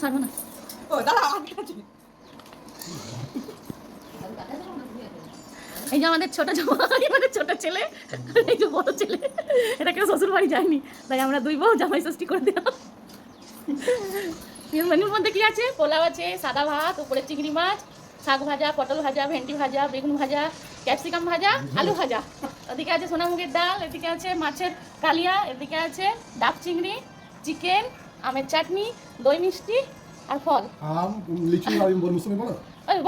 ছাড়বো না ও দাঁড়া এই যে আমাদের ছোট জামাই আমাদের ছোট ছেলে এই যে বড় ছেলে এটা কেউ শ্বশুর বাড়ি যায়নি তাই আমরা দুই বউ জামাই ষষ্ঠী করে দিলাম মেনুর মধ্যে কি আছে পোলাও আছে সাদা ভাত উপরে চিংড়ি মাছ শাক ভাজা পটল ভাজা ভেন্ডি ভাজা বেগুন ভাজা ক্যাপসিকাম ভাজা আলু ভাজা ওদিকে আছে সোনামুগের ডাল এদিকে আছে মাছের কালিয়া এদিকে আছে ডাব চিংড়ি চিকেন আমের চাটনি দই মিষ্টি আর ফল। আম লিচু আর বল মুসম্বি বলো।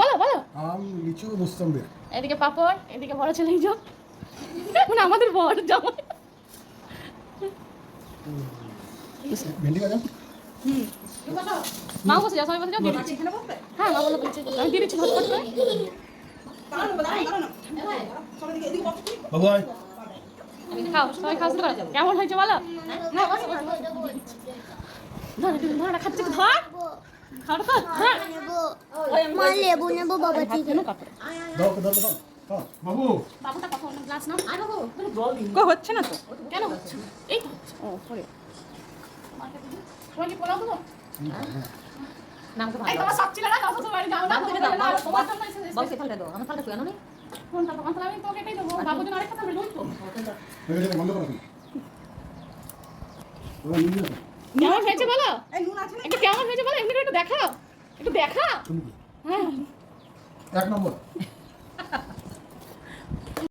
বলো বলো। আম লিচু মুসম্বি এদিকে পাপড় এদিকে বড় ছেলে যোগ মানে আমাদের বড় জামাই ভেন্ডি ভাজা হুম। মা বসে যাও সবাই বসে যাও হ্যাঁ মা বলো বলছি। আমি দিয়ে দিচ্ছি ঝটপট করে দাঁড়ানো দাঁড়ানো দাঁড়ানো সবাই এদিকে বসো বাবু আয় খাও সবাই খাওয়া শুরু করো। কেমন হয়েছে বলো? না বসো বসো। ধর একটু ধর খাচ্ছি ধর। খাওয়া তো ধর। মা লেবু নেব বাবা ঠিক কেন কাপড়। দাও দাও দাও দাও। বাবু। বাবুটা কথা অন্য গ্লাস নাও। আর বাবু কো হচ্ছে না তো? কেন হচ্ছে এই তো ও সরি তোমার কি পোলাও দেবো নামটা এই ভালো তোমার সব ছিল না দাও শ্বশুর বাড়ি যাও না নাম দাও, তোমার নাম- জন্য এসেছে বক্সে থালটা দাও আমার থালটা কেন নেই কোনটা তোমার তাহলে আমি তোকে এটাই দেবো। বাবুর জন্য আরেকটা থাকবে তো। এটা বন্ধ করো কেমন হয়েছে বলো? এই নুন আছে না? একটু কেমন হয়েছে বলো? এমনি একটু দেখাও। একটু দেখা। হ্যাঁ। এক নম্বর।